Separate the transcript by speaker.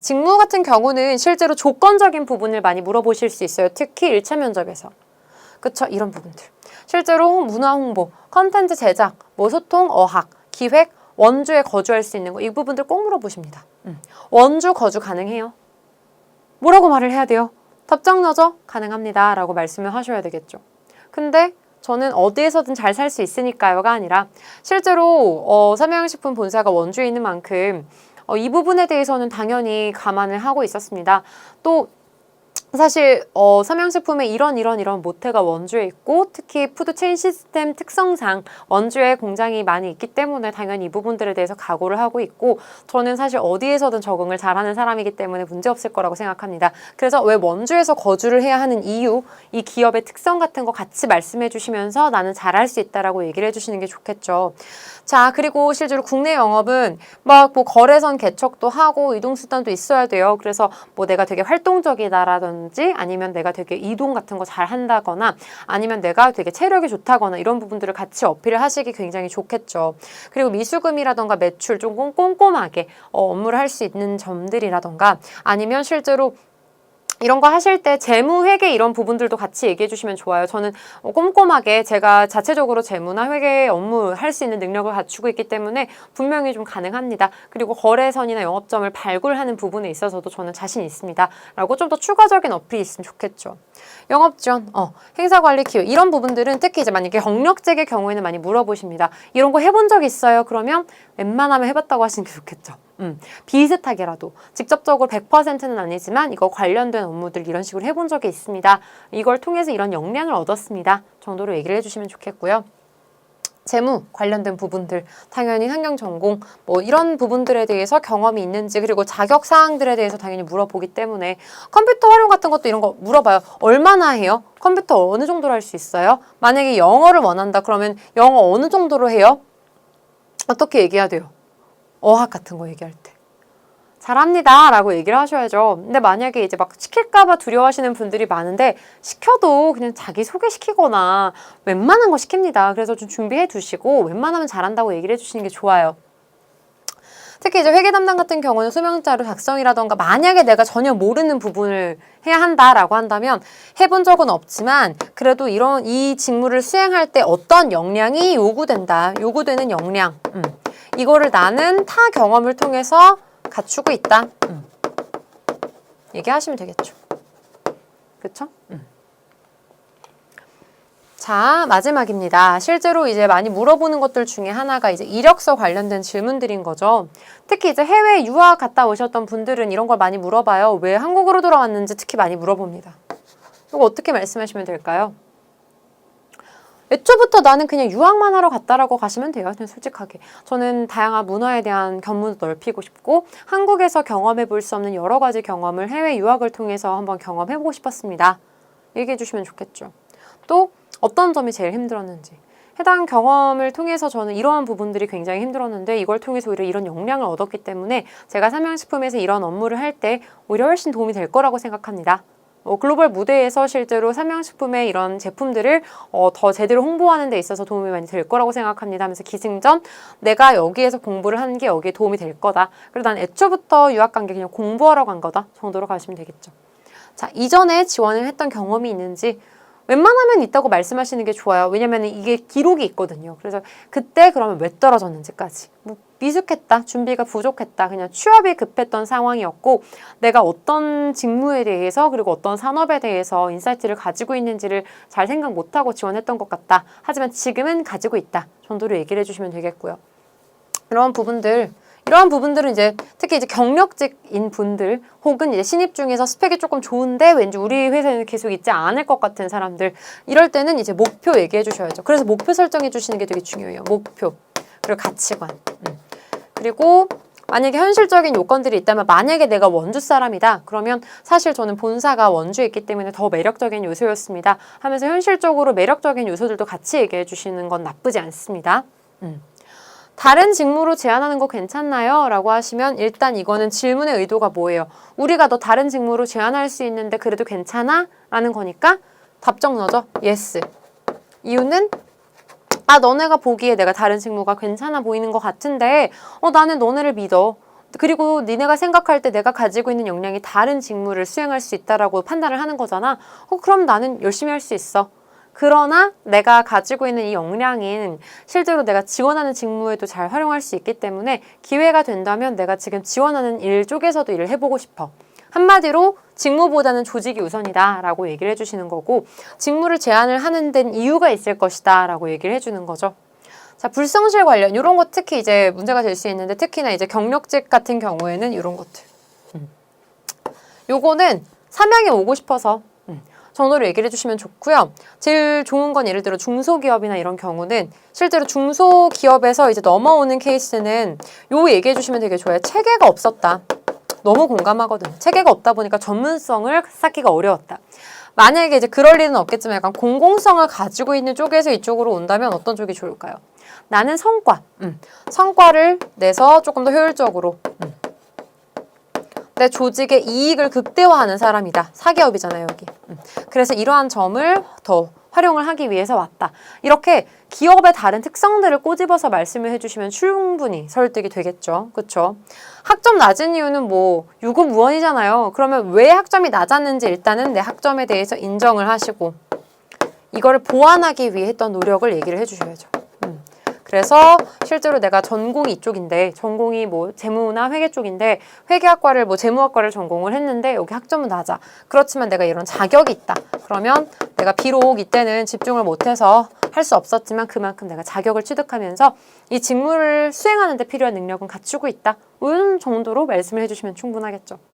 Speaker 1: 직무 같은 경우는 실제로 조건적인 부분을 많이 물어보실 수 있어요. 특히 1차 면접에서. 그쵸? 이런 부분들. 실제로 문화 홍보, 컨텐츠 제작, 뭐 소통, 어학, 기획, 원주에 거주할 수 있는 거 이 부분들 꼭 물어보십니다. 음. 원주 거주 가능해요? 뭐라고 말을 해야 돼요? 답장 넣어줘? 가능합니다. 라고 말씀을 하셔야 되겠죠. 근데 저는 어디에서든 잘 살 수 있으니까요가 아니라 실제로 어, 삼양식품 본사가 원주에 있는 만큼 어, 이 부분에 대해서는 당연히 감안을 하고 있었습니다. 또 사실 어, 삼양식품에 이런 이런 이런 모태가 원주에 있고 특히 푸드체인 시스템 특성상 원주에 공장이 많이 있기 때문에 당연히 이 부분들에 대해서 각오를 하고 있고 저는 사실 어디에서든 적응을 잘하는 사람이기 때문에 문제 없을 거라고 생각합니다. 그래서 왜 원주에서 거주를 해야 하는 이유, 이 기업의 특성 같은 거 같이 말씀해 주시면서 나는 잘할 수 있다라고 얘기를 해주시는 게 좋겠죠. 자 그리고 실제로 국내 영업은 막 뭐 거래선 개척도 하고 이동 수단도 있어야 돼요. 그래서 뭐 내가 되게 활동적이다라든지 아니면 내가 되게 이동 같은 거 잘 한다거나 아니면 내가 되게 체력이 좋다거나 이런 부분들을 같이 어필을 하시기 굉장히 좋겠죠. 그리고 미수금이라던가 매출 좀 꼼- 꼼꼼하게 어, 업무를 할 수 있는 점들이라던가 아니면 실제로 이런 거 하실 때 재무 회계 이런 부분들도 같이 얘기해 주시면 좋아요. 저는 어, 꼼꼼하게 제가 자체적으로 재무나 회계 업무 할 수 있는 능력을 갖추고 있기 때문에 분명히 좀 가능합니다. 그리고 거래선이나 영업점을 발굴하는 부분에 있어서도 저는 자신 있습니다. 라고 좀 더 추가적인 어필이 있으면 좋겠죠. 영업 지원, 어, 행사 관리 기획 이런 부분들은 특히 이제 만약에 경력직의 경우에는 많이 물어보십니다. 이런 거 해본 적 있어요? 그러면 웬만하면 해봤다고 하시는 게 좋겠죠. 음, 비슷하게라도 직접적으로 100%는 아니지만 이거 관련된 업무들 이런 식으로 해본 적이 있습니다. 이걸 통해서 이런 역량을 얻었습니다. 정도로 얘기를 해주시면 좋겠고요. 재무 관련된 부분들, 당연히 환경 전공, 뭐 이런 부분들에 대해서 경험이 있는지 그리고 자격 사항들에 대해서 당연히 물어보기 때문에 컴퓨터 활용 같은 것도 이런 거 물어봐요. 얼마나 해요? 컴퓨터 어느 정도로 할 수 있어요? 만약에 영어를 원한다 그러면 영어 어느 정도로 해요? 어떻게 얘기해야 돼요? 어학 같은 거 얘기할 때. 잘합니다. 라고 얘기를 하셔야죠. 근데 만약에 이제 막 시킬까봐 두려워하시는 분들이 많은데 시켜도 그냥 자기 소개시키거나 웬만한 거 시킵니다. 그래서 좀 준비해 두시고 웬만하면 잘한다고 얘기를 해주시는 게 좋아요. 특히 이제 회계 담당 같은 경우는 수명자료 작성이라던가 만약에 내가 전혀 모르는 부분을 해야 한다라고 한다면 해본 적은 없지만 그래도 이런 이 직무를 수행할 때 어떤 역량이 요구된다. 요구되는 역량. 음. 이거를 나는 타 경험을 통해서 갖추고 있다. 음. 얘기하시면 되겠죠. 그렇죠? 자, 마지막입니다. 실제로 이제 많이 물어보는 것들 중에 하나가 이제 이력서 관련된 질문들인 거죠. 특히 이제 해외 유학 갔다 오셨던 분들은 이런 걸 많이 물어봐요. 왜 한국으로 돌아왔는지 특히 많이 물어봅니다. 이거 어떻게 말씀하시면 될까요? 애초부터 나는 그냥 유학만 하러 갔다라고 가시면 돼요. 그냥 솔직하게. 저는 다양한 문화에 대한 견문도 넓히고 싶고 한국에서 경험해 볼 수 없는 여러 가지 경험을 해외 유학을 통해서 한번 경험해 보고 싶었습니다. 얘기해 주시면 좋겠죠. 또 어떤 점이 제일 힘들었는지. 해당 경험을 통해서 저는 이러한 부분들이 굉장히 힘들었는데 이걸 통해서 오히려 이런 역량을 얻었기 때문에 제가 삼양식품에서 이런 업무를 할 때 오히려 훨씬 도움이 될 거라고 생각합니다. 어, 글로벌 무대에서 실제로 삼양식품의 이런 제품들을 어, 더 제대로 홍보하는 데 있어서 도움이 많이 될 거라고 생각합니다 하면서 기승전 내가 여기에서 공부를 하는 게 여기에 도움이 될 거다. 그리고 난 애초부터 유학 간 게 그냥 공부하러 간 거다 정도로 가시면 되겠죠. 자, 이전에 지원을 했던 경험이 있는지 웬만하면 있다고 말씀하시는 게 좋아요. 왜냐면 이게 기록이 있거든요. 그래서 그때 그러면 왜 떨어졌는지까지. 뭐 미숙했다, 준비가 부족했다, 그냥 취업이 급했던 상황이었고 내가 어떤 직무에 대해서 그리고 어떤 산업에 대해서 인사이트를 가지고 있는지를 잘 생각 못하고 지원했던 것 같다. 하지만 지금은 가지고 있다. 정도로 얘기를 해주시면 되겠고요. 이런 부분들 이러한 부분들은 이제 특히 이제 경력직인 분들 혹은 이제 신입 중에서 스펙이 조금 좋은데 왠지 우리 회사에는 계속 있지 않을 것 같은 사람들 이럴 때는 이제 목표 얘기해 주셔야죠. 그래서 목표 설정해 주시는 게 되게 중요해요. 목표 그리고 가치관 음. 그리고 만약에 현실적인 요건들이 있다면 만약에 내가 원주 사람이다 그러면 사실 저는 본사가 원주에 있기 때문에 더 매력적인 요소였습니다 하면서 현실적으로 매력적인 요소들도 같이 얘기해 주시는 건 나쁘지 않습니다. 음. 다른 직무로 제안하는 거 괜찮나요? 라고 하시면 일단 이거는 질문의 의도가 뭐예요? 우리가 너 다른 직무로 제안할 수 있는데 그래도 괜찮아? 라는 거니까 답정 넣어줘. yes. 이유는 아 너네가 보기에 내가 다른 직무가 괜찮아 보이는 것 같은데 어 나는 너네를 믿어. 그리고 니네가 생각할 때 내가 가지고 있는 역량이 다른 직무를 수행할 수 있다라고 판단을 하는 거잖아. 어, 그럼 나는 열심히 할 수 있어. 그러나 내가 가지고 있는 이 역량인 실제로 내가 지원하는 직무에도 잘 활용할 수 있기 때문에 기회가 된다면 내가 지금 지원하는 일 쪽에서도 일을 해보고 싶어. 한마디로 직무보다는 조직이 우선이다 라고 얘기를 해주시는 거고 직무를 제안을 하는 데는 이유가 있을 것이다 라고 얘기를 해주는 거죠. 자, 불성실 관련 이런 거 특히 이제 문제가 될 수 있는데 특히나 이제 경력직 같은 경우에는 이런 것들. 음. 요거는 삼양에 오고 싶어서 음, 전화로 얘기를 해주시면 좋고요. 제일 좋은 건 예를 들어 중소기업이나 이런 경우는 실제로 중소기업에서 이제 넘어오는 케이스는 요 얘기해 주시면 되게 좋아요. 체계가 없었다. 너무 공감하거든. 체계가 없다 보니까 전문성을 쌓기가 어려웠다. 만약에 이제 그럴 일은 없겠지만 약간 공공성을 가지고 있는 쪽에서 이쪽으로 온다면 어떤 쪽이 좋을까요? 나는 성과, 음, 성과를 내서 조금 더 효율적으로 음, 내 조직의 이익을 극대화하는 사람이다. 사기업이잖아요, 여기. 음, 그래서 이러한 점을 더 활용을 하기 위해서 왔다. 이렇게 기업의 다른 특성들을 꼬집어서 말씀을 해주시면 충분히 설득이 되겠죠. 그쵸? 학점 낮은 이유는 뭐 유구무원이잖아요. 그러면 왜 학점이 낮았는지 일단은 내 학점에 대해서 인정을 하시고 이거를 보완하기 위해 했던 노력을 얘기를 해주셔야죠. 음. 그래서 실제로 내가 전공이 이쪽인데 전공이 뭐 재무나 회계 쪽인데 회계학과를 뭐 재무학과를 전공을 했는데 여기 학점은 낮아. 그렇지만 내가 이런 자격이 있다. 그러면 내가 비록 이때는 집중을 못해서 할 수 없었지만 그만큼 내가 자격을 취득하면서 이 직무를 수행하는 데 필요한 능력은 갖추고 있다. 이런 정도로 말씀을 해주시면 충분하겠죠.